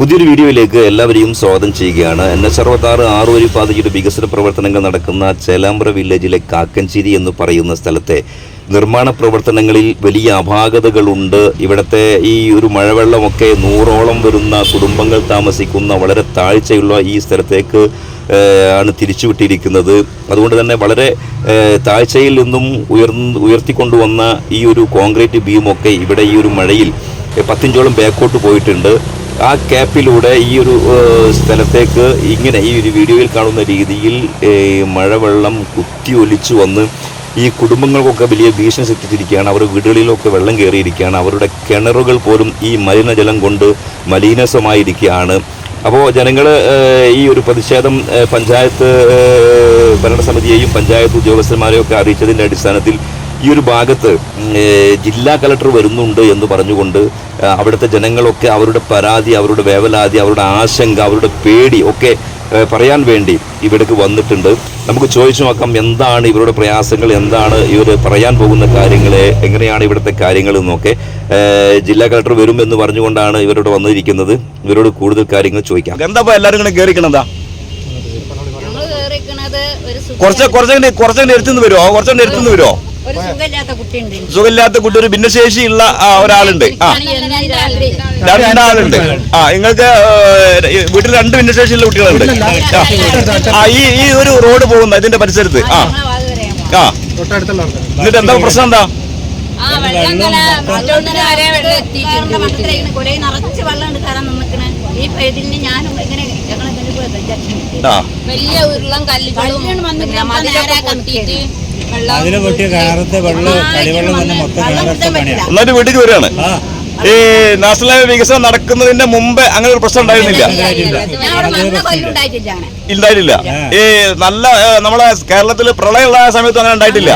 പുതിയൊരു വീഡിയോയിലേക്ക് എല്ലാവരെയും സ്വാഗതം ചെയ്യുകയാണ്. എൻ എസ് അറുപത്താറ് ആറ് വരി പാതയുടെ വികസന പ്രവർത്തനങ്ങൾ നടക്കുന്ന ചേലാമ്പ്ര വില്ലേജിലെ കാക്കഞ്ചേരി എന്ന് പറയുന്ന സ്ഥലത്തെ നിർമ്മാണ പ്രവർത്തനങ്ങളിൽ വലിയ അപാകതകളുണ്ട്. ഇവിടുത്തെ ഈ ഒരു മഴവെള്ളമൊക്കെ നൂറോളം വരുന്ന കുടുംബങ്ങൾ താമസിക്കുന്ന വളരെ താഴ്ചയുള്ള ഈ സ്ഥലത്തേക്ക് ആണ് തിരിച്ചുവിട്ടിരിക്കുന്നത്. അതുകൊണ്ട് തന്നെ വളരെ താഴ്ചയിൽ നിന്നും ഉയർന്ന് ഉയർത്തിക്കൊണ്ടുവന്ന ഈ ഒരു കോൺക്രീറ്റ് ബീമൊക്കെ ഇവിടെ ഈ ഒരു മഴയിൽ പത്തിഞ്ചോളം ബാക്കോട്ട് പോയിട്ടുണ്ട്. ആ ക്യാപ്പിലൂടെ ഈ ഒരു സ്ഥലത്തേക്ക് ഇങ്ങനെ ഈ ഒരു വീഡിയോയിൽ കാണുന്ന രീതിയിൽ മഴവെള്ളം കുത്തി ഒലിച്ചു വന്ന് ഈ കുടുംബങ്ങൾക്കൊക്കെ വലിയ ഭീഷണി സൃഷ്ടിച്ചിരിക്കുകയാണ്. അവരുടെ വീടുകളിലൊക്കെ വെള്ളം കയറിയിരിക്കുകയാണ്. അവരുടെ കിണറുകൾ പോലും ഈ മലിനജലം കൊണ്ട് മലിനസമായിരിക്കുകയാണ്. അപ്പോൾ ജനങ്ങൾ ഈ ഒരു പ്രതിഷേധം പഞ്ചായത്ത് ഭരണസമിതിയെയും പഞ്ചായത്ത് ഉദ്യോഗസ്ഥന്മാരെയും ഒക്കെ അറിയിച്ചതിന്റെ അടിസ്ഥാനത്തിൽ ഈ ഒരു ഭാഗത്ത് ജില്ലാ കലക്ടർ വരുന്നുണ്ട് എന്ന് പറഞ്ഞുകൊണ്ട് അവിടുത്തെ ജനങ്ങളൊക്കെ അവരുടെ പരാതി അവരുടെ വേവലാതി അവരുടെ ആശങ്ക അവരുടെ പേടി ഒക്കെ പറയാൻ വേണ്ടി ഇവിടേക്ക് വന്നിട്ടുണ്ട്. നമുക്ക് ചോദിച്ചു നോക്കാം എന്താണ് ഇവരുടെ പ്രയാസങ്ങൾ എന്താണ് ഇവർ പറയാൻ പോകുന്ന കാര്യങ്ങൾ എങ്ങനെയാണ് ഇവിടുത്തെ കാര്യങ്ങൾ എന്നൊക്കെ. ജില്ലാ കളക്ടർ വരും എന്ന് പറഞ്ഞുകൊണ്ടാണ് ഇവരോട് വന്നിരിക്കുന്നത്. ഇവരോട് കൂടുതൽ കാര്യങ്ങൾ ചോദിക്കാം. എന്താ എല്ലാവരും ഇങ്ങനെ കയറിക്കണെന്താ കുറച്ച് കുറച്ചു കുറച്ചു എടുത്തുനിന്ന് വരുമോ കുറച്ചു എടുത്തുനിന്ന് വരുമോ സുഖമില്ലാത്ത കുട്ടി ഒരു ഭിന്നശേഷിയുള്ള ഒരാളുണ്ട്. ആ. രണ്ടാളുണ്ട്. ആ നിങ്ങൾക്ക് വീട്ടിൽ രണ്ട് ഭിന്നശേഷിയുള്ള കുട്ടികളുണ്ട്. ആ. ഈ ഈ ഒരു റോഡ് പോകുന്ന ഇതിന്റെ പരിസരത്ത്. ആ. ആ. എന്നിട്ട് എന്താ പ്രശ്നം എന്താ? ഞാനും ഇങ്ങനെ വലിയ ഉരുളം കല്ലുകളും മതിലൊക്കെ അതിൽ പൊട്ടിയ കിണറത്തെ വെള്ളം കളിവെള്ളം തന്നെ മൊത്തം കിണറത്തെ പണിയാണ് ഒന്നായിട്ട് വീട്ടിലേക്ക് വരികയാണ്. ഈ നാഷണൽ ഹൈവേ വികസനം നടക്കുന്നതിന്റെ മുമ്പ് അങ്ങനെ ഒരു പ്രശ്നം ഉണ്ടായിരുന്നില്ല. ഞാൻ അവിടെ മണ്ണ കൊല്ലുണ്ടായിട്ടില്ല അങ്ങനെ. ഉണ്ടായിട്ടില്ല ഈ നല്ല നമ്മളെ കേരളത്തിൽ പ്രളയമുള്ള സമയത്ത് അങ്ങനെ ഉണ്ടായിട്ടില്ല.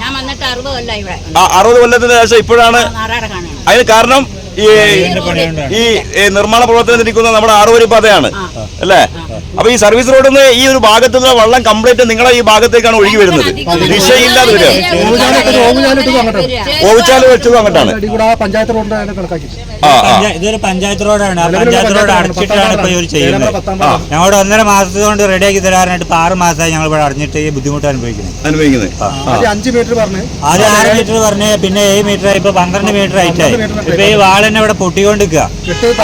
ഞാൻ വന്നിട്ട് അറുപത് കൊല്ലത്തിന് ശേഷം ഇപ്പോഴാണ് അതിന് കാരണം ഈ ഈ നിർമ്മാണ പ്രവർത്തനം ഇരിക്കുന്ന നമ്മുടെ ആറുവരി പാതയാണ്. അല്ലേ? അപ്പൊ ഈ സർവീസ് റോഡിൽ നിന്ന് ഈ ഒരു ഭാഗത്ത് നിന്ന് വെള്ളം കംപ്ലീറ്റ് നിങ്ങളെ ഈ ഭാഗത്തേക്കാണ് ഒഴുകി വരുന്നത്. ദിശയില്ലാതെ വരിക. ഓവിച്ചാൽ വെച്ചത് അങ്ങോട്ടാണ്. ഇതൊരു പഞ്ചായത്ത് റോഡാണ്. പഞ്ചായത്ത് റോഡ് അടച്ചിട്ടാണ് ഇപ്പൊ ഇവർ ചെയ്യുന്നത്. ഞങ്ങളുടെ ഒന്നര മാസത്തെ കൊണ്ട് റെഡിയാക്കി തരാനായിട്ട് ഇപ്പൊ ആറ് മാസമായി ഞങ്ങൾ ഇവിടെ അടഞ്ഞിട്ട് ഈ ബുദ്ധിമുട്ട് അനുഭവിക്കുന്നത്. അഞ്ച് മീറ്റർ പറഞ്ഞു. ആദ്യം ആറ് മീറ്റർ പറഞ്ഞ് പിന്നെ ഏഴ് മീറ്റർ ഇപ്പൊ പന്ത്രണ്ട് മീറ്റർ ആയിട്ടായി. ഇപ്പൊ ഈ വാളന്നെ ഇവിടെ പൊട്ടിക്കൊണ്ടിരിക്കുക.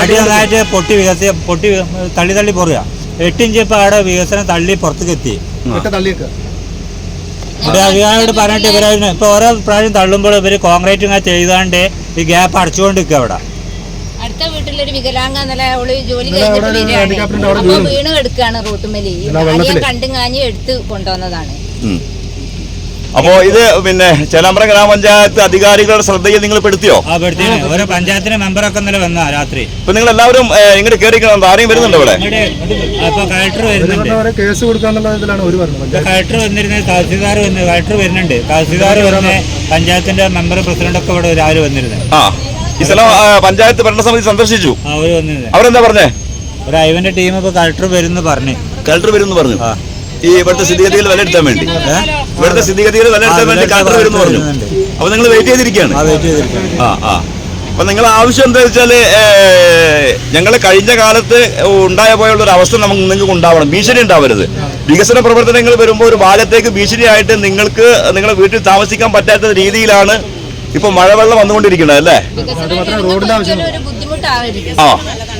അടി നന്നായിട്ട് പൊട്ടി വികസി പൊട്ടി തള്ളി തള്ളി പോറുക എട്ടിഞ്ച് ഇപ്പൊ അവിടെ വികസനം തള്ളി പുറത്തേക്കെത്തി. ഇവിടെ അധികാരിയോട് പറഞ്ഞിട്ട് ഇവർ ഇപ്പൊ ഓരോ പ്രാവശ്യം തള്ളുമ്പോൾ ഇവർ കോൺക്രീറ്റ് ഇങ്ങനെ ചെയ്താണ്ട് ഈ ഗ്യാപ്പ് അടച്ചുകൊണ്ട് നിൽക്കുക അവിടെ അടുത്ത വീട്ടിലൊരു വികലാംഗ ഇന്നലെ അവൾ ജോലി കഴിഞ്ഞിട്ട് ഒരു വരികയാണ് അപ്പൊ വീണു. കിടക്കാണ് റൂട്ടുമേലി. കണ്ടും കാഞ്ഞ് എടുത്ത് കൊണ്ടുവന്നതാണ്. അപ്പോ ഇത് പിന്നെ ചേലാമ്പ്ര ഗ്രാമപഞ്ചായത്ത് അധികാരികളുടെ ശ്രദ്ധയിൽ നിങ്ങൾ പെടുത്തിയോ? ആ പെടുത്തിന് ഓരോ പഞ്ചായത്തിലെ മെമ്പറൊക്കെ ഇന്നലെ വന്നാ രാത്രി. ഇപ്പൊ നിങ്ങൾ എല്ലാവരും ഇങ്ങോട്ട് കയറിക്കണം ആരെയും വരുന്നുണ്ടോ ഇവിടെ? അപ്പൊ കളക്ടർ വരുന്നുണ്ട്. കേസ് കൊടുക്കാന്നുള്ള ഇതിലാണ് ഒരു കളക്ടർ വന്നിരുന്നത് തഹസിൽദാർ വന്ന് കളക്ടർ വരുന്നുണ്ട്. തഹസിൽദാർ വരുന്ന പഞ്ചായത്തിന്റെ മെമ്പർ പ്രസിഡന്റ് ഒക്കെ ഇവിടെ രാവിലെ വന്നിരുന്നത് ആ ഈ സ്ഥലം പഞ്ചായത്ത് ഭരണസമിതി സന്ദർശിച്ചു. അവരെന്താ പറഞ്ഞേ? ഒരു ഐവന്റെ ടീം ഇപ്പൊ കളക്ടർ വരുന്നു പറഞ്ഞു. കളക്ടർ വരുന്നു പറഞ്ഞു. ആ. ഈ ഇവിടുത്തെ സ്ഥിതിഗതികൾ വിലയിരുത്താൻ വേണ്ടി. ഇവിടുത്തെ സ്ഥിതിഗതികൾ വിലയിരുത്താൻ വേണ്ടി കളക്ടർ വരുന്നു പറഞ്ഞു. അപ്പൊ നിങ്ങൾ വെയിറ്റ് ചെയ്തിരിക്കുകയാണ്. ആ ആ അപ്പൊ നിങ്ങളെ ആവശ്യം എന്താ വെച്ചാൽ ഞങ്ങൾ കഴിഞ്ഞ കാലത്ത് ഉണ്ടായ പോയുള്ള ഒരു അവസ്ഥ നമുക്ക് നിങ്ങൾക്ക് ഉണ്ടാവണം. ഭീഷണി ഉണ്ടാവരുത്. വികസന പ്രവർത്തനങ്ങൾ വരുമ്പോൾ ഒരു ഭാഗത്തേക്ക് ഭീഷണിയായിട്ട് നിങ്ങൾക്ക് നിങ്ങളെ വീട്ടിൽ താമസിക്കാൻ പറ്റാത്ത രീതിയിലാണ് ഇപ്പൊ മഴവെള്ളം വന്നുകൊണ്ടിരിക്കുന്നത് അല്ലേ? ആ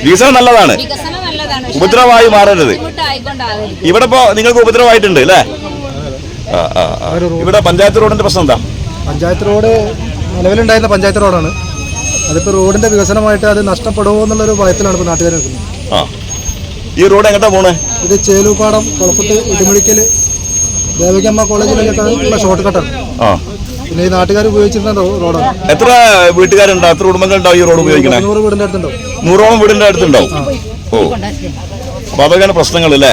വികസനം നല്ലതാണ്. വികസനം നല്ലതാണ്. പക്ഷെ ഉപദ്രവമായി മാറരുത്. ഇവിടെ ഇപ്പോ നിങ്ങൾക്ക് ഉപദ്രവമായിട്ടുണ്ട് അല്ലേ? ആ, ആ, ആ. ഇവിടെ പഞ്ചായത്ത് റോഡിന്റെ പ്രശ്നം എന്താ? പഞ്ചായത്ത് റോഡ് നിലവിലുണ്ടായിരുന്ന പഞ്ചായത്ത് റോഡാണ്. അതിപ്പോ റോഡിന്റെ വികസനമായിട്ട് അത് നഷ്ടപ്പെടുമോ എന്നുള്ളൊരു ഭയത്തിലാണ് ഇപ്പൊ നാട്ടുകാർ നിൽക്കുന്നത്. ആ. ഈ റോഡ് എങ്ങോട്ടാ പോണേ? ഇത് ചേലൂപ്പാടം കുളപ്പുട്ട് ഇടിമുഴിക്കൽ ദേവികമ്മ കോളേജിലേക്കൊക്കെ ഷോർട്ട് കട്ടാണ് ആ. പിന്നെ ഈ നാട്ടുകാർ ഉപയോഗിച്ചിരുന്ന റോഡാണ്. എത്ര വീട്ടുകാരുണ്ടോ എത്ര കുടുംബങ്ങളുണ്ടാവും ഈ റോഡ് ഉപയോഗിക്കണേ? നൂറ് വീടിന്റെ അടുത്തുണ്ടാവും. നൂറോളം വീടിന്റെ അടുത്തുണ്ടാവും. ഓ. അപ്പൊ അതൊക്കെയാണ് പ്രശ്നങ്ങൾ അല്ലേ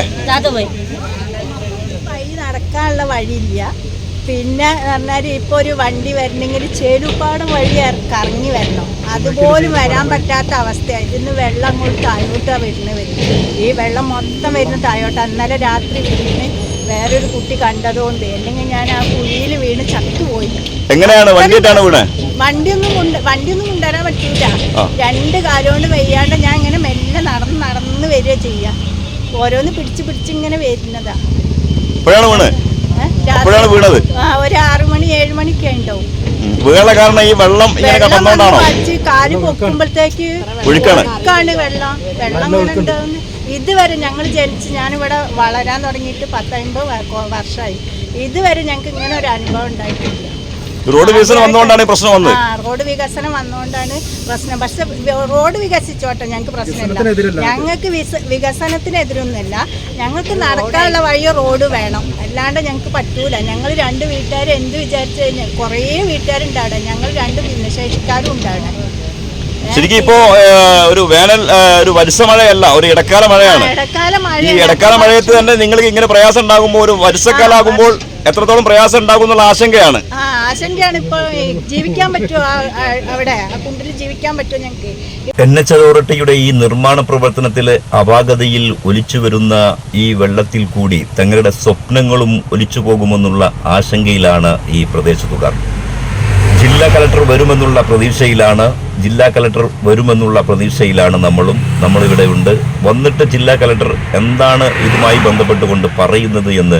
വഴി നടക്കാനുള്ള വഴിയില്ല. പിന്നെ പറഞ്ഞാൽ ഇപ്പോൾ ഒരു വണ്ടി വരണമെങ്കിൽ ചേരുപ്പാട് വഴി കറങ്ങി വരണം. അതുപോലും വരാൻ പറ്റാത്ത അവസ്ഥയാണ് ഇതിന്ന് വെള്ളം അങ്ങോട്ട് താഴോട്ടാണ് വരുന്നത് വരുന്നത്. ഈ വെള്ളം മൊത്തം വരുന്ന താഴോട്ട. ഇന്നലെ രാത്രി വീണ് വേറൊരു കുട്ടി കണ്ടതുകൊണ്ട് അല്ലെങ്കിൽ ഞാൻ ആ കുഴിയിൽ വീണ് ചത്തുപോയി. എങ്ങനെയാണ്? വണ്ടിയിട്ടാണ് വീണേ? വണ്ടിയൊന്നും കൊണ്ട് വണ്ടിയൊന്നും കൊണ്ടുവരാൻ പറ്റൂല. രണ്ട് കാലുകൊണ്ട് വയ്യാണ്ട് ഞാൻ ഇങ്ങനെ മെല്ലെ നടന്ന് നടന്ന് നടന്ന് വരിക ചെയ്യുക. ഓരോന്ന് പിടിച്ച് പിടിച്ച് ഇങ്ങനെ വരുന്നതാ. ഇപ്പോഴാണ്? വീണത്? ആ ഒരു ആറു മണി ഏഴ് മണിക്ക് ഉണ്ടാവും. വീണ കാരണം ഈ വെള്ളം ഇങ്ങനെ വലിച്ച് കാൽ പൊക്കുമ്പോഴത്തേക്ക്. ഒഴുക്കാണ്. വെള്ളം. വെള്ളം ഇങ്ങനെ ഉണ്ടാവുന്ന. ഇതുവരെ ഞങ്ങൾ ജനിച്ച് ഞാനിവിടെ വളരാൻ തുടങ്ങിയിട്ട് പത്തമ്പത് വർഷമായി ഇതുവരെ ഞങ്ങൾക്ക് ഇങ്ങനെ ഒരു അനുഭവം ഉണ്ടായിട്ടില്ല. റോഡ് വികസനം വന്നുകൊണ്ടാണ് പ്രശ്നം വന്നത്. ആ റോഡ് വികസനം വന്നുകൊണ്ടാണ് പ്രശ്നം. പക്ഷെ റോഡ് വികസിച്ചോട്ടെ ഞങ്ങൾക്ക് പ്രശ്നമില്ല. ഞങ്ങൾക്ക് വികസനത്തിനെതിരൊന്നുമില്ല. ഞങ്ങൾക്ക് നടക്കാനുള്ള വഴി റോഡ് വേണം. അല്ലാണ്ട് ഞങ്ങൾക്ക് പറ്റൂല. ഞങ്ങൾ രണ്ട് വീട്ടുകാർ എന്ത് വിചാരിച്ചു കഴിഞ്ഞാൽ കുറേ വീട്ടുകാരുണ്ട് ഞങ്ങൾ രണ്ട് ഭിന്നശേഷിക്കാരും ഉണ്ട് അവിടെ ശരിക്കും ഇപ്പോ ഒരു വേനൽ ഒരു വരുഷ മഴയല്ല ഒരു ഇടക്കാല മഴയാണ്. ഈ ഇടക്കാല മഴയത്ത് തന്നെ നിങ്ങൾക്ക് ഇങ്ങനെ പ്രയാസം ഉണ്ടാകുമ്പോൾ ഒരു വർഷക്കാലാകുമ്പോൾ എത്രത്തോളം പ്രയാസം ഉണ്ടാകും എന്നുള്ള ആശങ്കയാണ്. ആ ആശങ്കയാണ് ഇപ്പൊ ജീവിക്കാൻ പറ്റുമോ? അവിടെ ആ കുണ്ടിൽ ജീവിക്കാൻ പറ്റുമോ ഞങ്ങൾക്ക് എൻ എച്ച് അതോറിറ്റിയുടെ ഈ നിർമ്മാണ പ്രവർത്തനത്തിലെ അപാകതയിൽ ഒലിച്ചു വരുന്ന ഈ വെള്ളത്തിൽ കൂടി തങ്ങളുടെ സ്വപ്നങ്ങളും ഒലിച്ചു പോകുമെന്നുള്ള ആശങ്കയിലാണ് ഈ പ്രദേശത്തുകാർ. ജില്ലാ കലക്ടർ വരുമെന്നുള്ള പ്രതീക്ഷയിലാണ് ജില്ലാ കലക്ടർ വരുമെന്നുള്ള പ്രതീക്ഷയിലാണ് നമ്മളും നമ്മളിവിടെ ഉണ്ട്. വന്നിട്ട് ജില്ലാ കലക്ടർ എന്താണ് ഇതുമായി ബന്ധപ്പെട്ടുകൊണ്ട് പറയുന്നത് എന്ന്